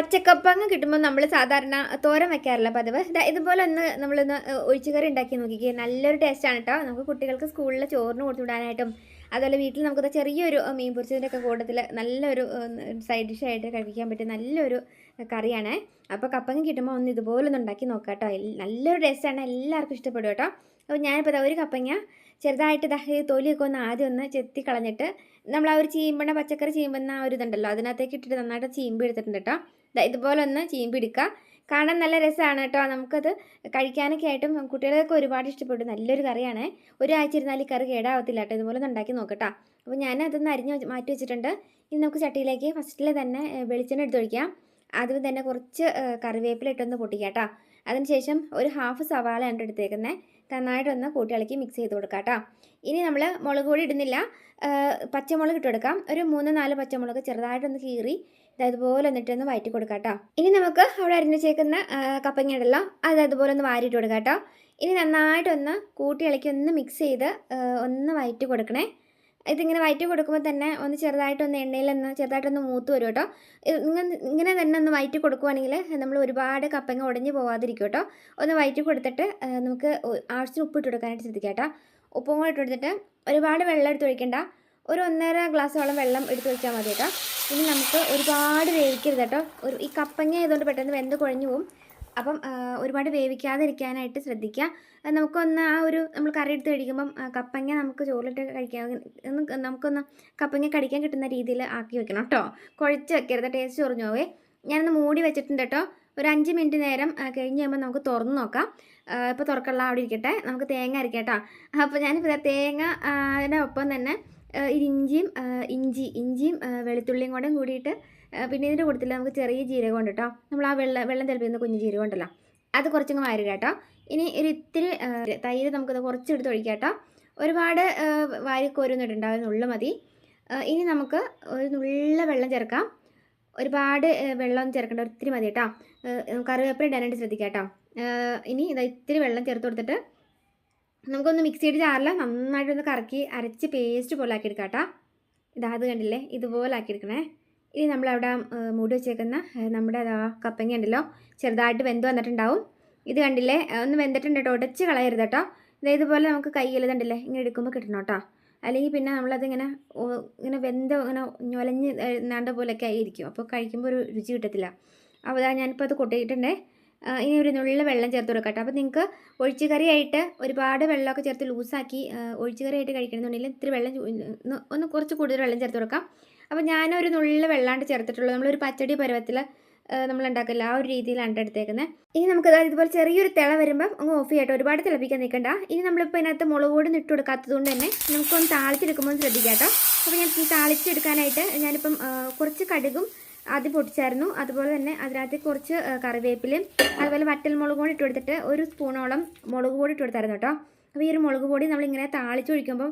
പച്ചക്കപ്പങ്ങ കിട്ടുമ്പോൾ നമ്മൾ സാധാരണ തോരൻ വെക്കാറില്ല. പതിവ് ഇതുപോലെ ഒന്ന് നമ്മളൊന്ന് ഒഴിച്ചുകറി ഉണ്ടാക്കി നോക്കിക്കുക നല്ലൊരു ടേസ്റ്റാണ് കേട്ടോ നമുക്ക് കുട്ടികൾക്ക് സ്കൂളിൽ ചോറിന് കൊടുത്തു വിടാനായിട്ടും അതുപോലെ വീട്ടിൽ നമുക്കത് ചെറിയൊരു മീൻ പൊരിച്ചതിന്റെ ഒക്കെ കൂട്ടത്തിൽ നല്ലൊരു സൈഡ് ഡിഷായിട്ട് കഴിക്കാൻ പറ്റിയ നല്ലൊരു കറിയാണ്. അപ്പോൾ കപ്പങ്ങ് കിട്ടുമ്പോൾ ഒന്ന് ഇതുപോലെ ഒന്ന് ഉണ്ടാക്കി നോക്കാം കേട്ടോ നല്ലൊരു ടേസ്റ്റാണ്. എല്ലാവർക്കും ഇഷ്ടപ്പെടും കേട്ടോ അപ്പോൾ ഞാനിപ്പോൾ ഒരു കപ്പങ്ങ ചെറുതായിട്ട് ഈ തൊലിയൊക്കെ ഒന്ന് ആദ്യം ഒന്ന് ചെത്തി കളഞ്ഞിട്ട് നമ്മൾ ആ ഒരു ചീമ്പണ പച്ചക്കറി ചീമ്പുന്ന ആ ഒരു ഇതുണ്ടല്ലോ അതിനകത്തേക്ക് ഇട്ടിട്ട് നന്നായിട്ട് ചീമ്പ് എടുത്തിട്ടുണ്ട് കേട്ടോ ഇതുപോലെ ഒന്ന് ചീമ്പി എടുക്കുക കാണാൻ നല്ല രസമാണ് കേട്ടോ. നമുക്കത് കഴിക്കാനൊക്കെ ആയിട്ടും കുട്ടികൾക്ക് ഒരുപാട് ഇഷ്ടപ്പെട്ടു നല്ലൊരു കറിയാണ്. ഒരാഴ്ച ഇരുന്നാൽ ഈ കറി കേടാവത്തില്ല കേട്ടോ. ഇതുപോലെ ഒന്ന് ഉണ്ടാക്കി നോക്കട്ടോ. അപ്പോൾ ഞാൻ അതൊന്ന് അരിഞ്ഞ് മാറ്റി വെച്ചിട്ടുണ്ട്. ഇനി നമുക്ക് ചട്ടിയിലേക്ക് ഫസ്റ്റിൽ തന്നെ വെളിച്ചെണ്ണ എടുത്ത് ഒഴിക്കാം ആദ്യം തന്നെ കുറച്ച് കറിവേപ്പില ഇട്ടൊന്ന് പൊട്ടിക്കാം കേട്ടോ അതിനുശേഷം ഒരു ഹാഫ് സവാള ഉണ്ട് എടുത്തേക്കുന്നത് നന്നായിട്ടൊന്ന് കൂട്ടി ഇളക്കി മിക്സ് ചെയ്ത് കൊടുക്കാം കേട്ടോ ഇനി നമ്മൾ മുളക് പൊടി ഇടുന്നില്ല. പച്ചമുളക് ഇട്ട് കൊടുക്കാം. ഒരു മൂന്ന് നാല് പച്ചമുളക് ചെറുതായിട്ടൊന്ന് കീറി ഇത് അതുപോലെ എന്നിട്ടൊന്ന് വയറ്റി കൊടുക്കാം കേട്ടോ ഇനി നമുക്ക് അവിടെ അരിഞ്ഞു കപ്പങ്ങ ഉണ്ടല്ലോ അത് അതുപോലെ ഒന്ന് വാരിയിട്ട് കൊടുക്കാം കേട്ടോ ഇനി നന്നായിട്ടൊന്ന് കൂട്ടി ഇളക്കി ഒന്ന് മിക്സ് ചെയ്ത് ഒന്ന് വയറ്റി കൊടുക്കണേ. ഇതിങ്ങനെ വയറ്റി കൊടുക്കുമ്പോൾ തന്നെ ഒന്ന് ചെറുതായിട്ടൊന്ന് എണ്ണയിലൊന്ന് ചെറുതായിട്ടൊന്ന് മൂത്ത് വരും കേട്ടോ. ഇങ്ങനെ തന്നെ ഒന്ന് വയറ്റി കൊടുക്കുവാണെങ്കിൽ നമ്മൾ ഒരുപാട് കപ്പങ്ങ ഉടഞ്ഞു പോവാതിരിക്കും കേട്ടോ. ഒന്ന് വയറ്റി കൊടുത്തിട്ട് നമുക്ക് ആവശ്യത്തിന് ഉപ്പ് ഇട്ട് കൊടുക്കാനായിട്ട് ശ്രദ്ധിക്കാം കേട്ടോ. ഉപ്പും കൂടെ ഇട്ട് കൊടുത്തിട്ട് ഒരുപാട് വെള്ളം എടുത്ത് ഒഴിക്കണ്ട. ഒരു ഒന്നര ഗ്ലാസ്സോളം വെള്ളം എടുത്ത് ഒഴിച്ചാൽ മതി കേട്ടോ. ഇനി നമുക്ക് ഒരുപാട് വേവിക്കരുത് കേട്ടോ. ഒരു ഈ കപ്പങ്ങ ആയതുകൊണ്ട് പെട്ടെന്ന് വെന്ത് കുഴഞ്ഞു പോകും അപ്പം ഒരുപാട് വേവിക്കാതിരിക്കാനായിട്ട് ശ്രദ്ധിക്കുക. നമുക്കൊന്ന് ആ ഒരു നമ്മൾ കറി എടുത്ത് കഴിക്കുമ്പം കപ്പങ്ങ നമുക്ക് ചോറിലിട്ട് കഴിക്കാൻ ഒന്ന് നമുക്കൊന്ന് കപ്പങ്ങ കടിക്കാൻ കിട്ടുന്ന രീതിയിൽ ആക്കി വെക്കണം കേട്ടോ. കുഴച്ച് വെക്കരുത്. ടേസ്റ്റ് കുറഞ്ഞു പോവേ. ഞാനൊന്ന് മൂടി വെച്ചിട്ടുണ്ട് കേട്ടോ. ഒരു അഞ്ച് മിനിറ്റ് നേരം കഴിഞ്ഞ് കഴിയുമ്പോൾ നമുക്ക് തുറന്ന് നോക്കാം. ഇപ്പോൾ തുറക്കള്ള അവിടെ ഇരിക്കട്ടെ. നമുക്ക് തേങ്ങ അരക്കാം കേട്ടോ. അപ്പോൾ ഞാനിപ്പോൾ തേങ്ങ ഒപ്പം തന്നെ ഇഞ്ചിയും ഇഞ്ചി ഇഞ്ചിയും വെളുത്തുള്ളിയും കൂടെ കൂടിയിട്ട് പിന്നെ ഇതിന്റെ കൂട്ടത്തിൽ നമുക്ക് ചെറിയ ജീരകം ഉണ്ട് കേട്ടോ നമ്മൾ ആ വെള്ളം വെള്ളം തിളപ്പിക്കുന്ന കുഞ്ഞു ജീരകം ഉണ്ടല്ലോ. അത് കുറച്ചങ്ങ് വാരുക കേട്ടോ ഇനി ഒരു ഇത്തിരി തൈര് നമുക്കത് കുറച്ചെടുത്ത് ഒഴിക്കാം കേട്ടോ ഒരുപാട് വാരിക്കോരുന്നിട്ടുണ്ടാവും വാരി കോരുന്നിട്ടുണ്ടാവും നുള്ള മതി. ഇനി നമുക്ക് ഒരു നുള്ള വെള്ളം ചേർക്കാം. ഒരുപാട് വെള്ളം ചേർക്കേണ്ട ഒത്തിരി മതി കേട്ടോ കറിവേപ്പില ഇടാനായിട്ട് ശ്രദ്ധിക്കാം കേട്ടോ ഇനി ഇതാ ഇത്തിരി വെള്ളം ചേർത്ത് കൊടുത്തിട്ട് നമുക്കൊന്ന് മിക്സിയുടെ ജാറിൽ നന്നായിട്ടൊന്ന് കറക്കി അരച്ച് പേസ്റ്റ് പോലെ ആക്കിയെടുക്കാം കേട്ടോ ഇതാ അത് കണ്ടില്ലേ? ഇതുപോലെ ആക്കിയെടുക്കണേ ഇനി നമ്മളവിടെ മൂടി വെച്ചേക്കുന്ന നമ്മുടെ കപ്പങ്ങ ഉണ്ടല്ലോ ചെറുതായിട്ട് വെന്ത് വന്നിട്ടുണ്ടാവും. ഇത് കണ്ടില്ലേ? ഒന്ന് വെന്തിട്ടുണ്ട് കേട്ടോ ഉടച്ച് കളയരുത് കേട്ടോ. ഇതേതുപോലെ നമുക്ക് കയ്യിൽ ഇതുണ്ടല്ലേ ഇങ്ങനെ എടുക്കുമ്പോൾ കിട്ടണം കേട്ടോ. അല്ലെങ്കിൽ പിന്നെ നമ്മളതിങ്ങനെ ഇങ്ങനെ വെന്ത ഇങ്ങനെ ഞൊലഞ്ഞ് നാണ്ട പോലെയൊക്കെ ആയിരിക്കും. അപ്പോൾ കഴിക്കുമ്പോൾ ഒരു രുചി കിട്ടത്തില്ല. അപ്പോൾ ഞാൻ ഞാനിപ്പോൾ അത് കൊട്ടിയിട്ടുണ്ടേ. ഇനി ഒരു നുള്ള വെള്ളം ചേർത്ത് കൊടുക്കട്ടെ. അപ്പോൾ നിങ്ങൾക്ക് ഒഴിച്ചു കറിയായിട്ട് ഒരുപാട് വെള്ളമൊക്കെ ചേർത്ത് ലൂസാക്കി ഒഴിച്ചു കറിയായിട്ട് കഴിക്കണമെന്നുണ്ടെങ്കിൽ ഇത്തിരി വെള്ളം ഒന്ന് കുറച്ച് കൂടുതൽ വെള്ളം ചേർത്ത് കൊടുക്കാം. അപ്പോൾ ഞാനൊരു നുള്ള വെള്ളാണ്ട് ചേർത്തിട്ടുള്ളൂ. നമ്മളൊരു പച്ചടി പരുവത്തിൽ നമ്മൾ ഉണ്ടാക്കില്ല ആ ഒരു രീതിയിലാണ് എടുത്തേക്കുന്നത് ഇനി നമുക്ക് ഇതുപോലെ ചെറിയൊരു തിള വരുമ്പം അങ്ങ് ഓഫ് ചെയ്യട്ടെ. ഒരുപാട് തിളപ്പിക്കാൻ നിൽക്കണ്ട. ഇനി നമ്മളിപ്പോൾ ഇതിനകത്ത് മുളക് പൊടി ഇട്ട് കൊടുക്കാത്തത് കൊണ്ട് തന്നെ നമുക്കൊന്ന് താളിച്ചെടുക്കുമ്പോൾ ശ്രദ്ധിക്കാം കേട്ടോ. അപ്പോൾ ഞാൻ താളിച്ചെടുക്കാനായിട്ട് ഞാനിപ്പം കുറച്ച് കടുകും ആദ്യം പൊടിച്ചായിരുന്നു. അതുപോലെ തന്നെ അതിനകത്ത് കുറച്ച് കറിവേപ്പിലും അതുപോലെ വറ്റൽ മുളക് പൊടി ഇട്ട് കൊടുത്തിട്ട് ഒരു സ്പൂണോളം മുളക് പൊടി ഇട്ട് കൊടുത്തായിരുന്നു കേട്ടോ. അപ്പോൾ ഈ ഒരു മുളക് പൊടി നമ്മളിങ്ങനെ താളിച്ചൊഴിക്കുമ്പം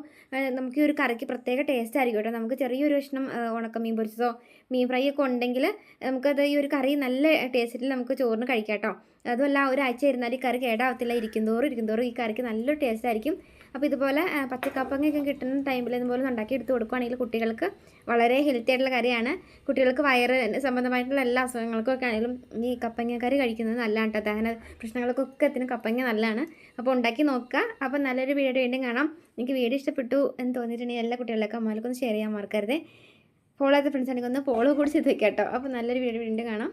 നമുക്ക് ഈ ഒരു കറിക്ക് പ്രത്യേക ടേസ്റ്റ് ആയിരിക്കും കേട്ടോ. നമുക്ക് ചെറിയൊരു കഷ്ണം ആ, ഉണക്ക മീൻ പൊരിച്ചതോ മീൻ ഫ്രൈ ഒക്കെ ഉണ്ടെങ്കിൽ നമുക്കത് ഈ ഒരു കറി നല്ല ടേസ്റ്റിൽ നമുക്ക് ചോറിന് കഴിക്കാം കേട്ടോ. അതുമല്ല ഒരാഴ്ച ഇരുന്നാൽ ഈ കറി കേടാവത്തില്ല. ഇരിക്കുന്നതോറും ഇരിക്കുന്നതോറും ഈ കറിക്ക് നല്ലൊരു ടേസ്റ്റ് ആയിരിക്കും. അപ്പോൾ ഇതുപോലെ പച്ചക്കപ്പങ്ങയൊക്കെ കിട്ടുന്ന ടൈമിൽ ഇതുപോലെ ഉണ്ടാക്കി എടുത്ത് കൊടുക്കുകയാണെങ്കിൽ കുട്ടികൾക്ക് വളരെ ഹെൽത്തി ആയിട്ടുള്ള കറിയാണ് കുട്ടികൾക്ക് വയറ് സംബന്ധമായിട്ടുള്ള എല്ലാ അസുഖങ്ങൾക്കും ഒക്കെ ആണെങ്കിലും ഈ കപ്പങ്ങ കറി കഴിക്കുന്നത് നല്ലതാണ് കേട്ടോ. ദഹന പ്രശ്നങ്ങൾക്കൊക്കെ എത്തിന് കപ്പങ്ങ നല്ലതാണ്. അപ്പോൾ ഉണ്ടാക്കി നോക്കുക. അപ്പോൾ നല്ലൊരു വീഡിയോ വീണ്ടും കാണാം. എനിക്ക് വീഡിയോ ഇഷ്ടപ്പെട്ടു എന്ന് തോന്നിയിട്ടുണ്ടെങ്കിൽ എല്ലാ കുട്ടികളിലൊക്കെ അമ്മമാർക്കൊന്ന് ഷെയർ ചെയ്യാൻ മറക്കരുത്. ഫോളോ ചെയ്ത ഫ്രണ്ട്സ് ഒന്ന് ഫോളോ കൂടി ചെയ്ത് വെക്കാം കേട്ടോ. അപ്പോൾ നല്ലൊരു വീഡിയോ വീണ്ടും കാണാം.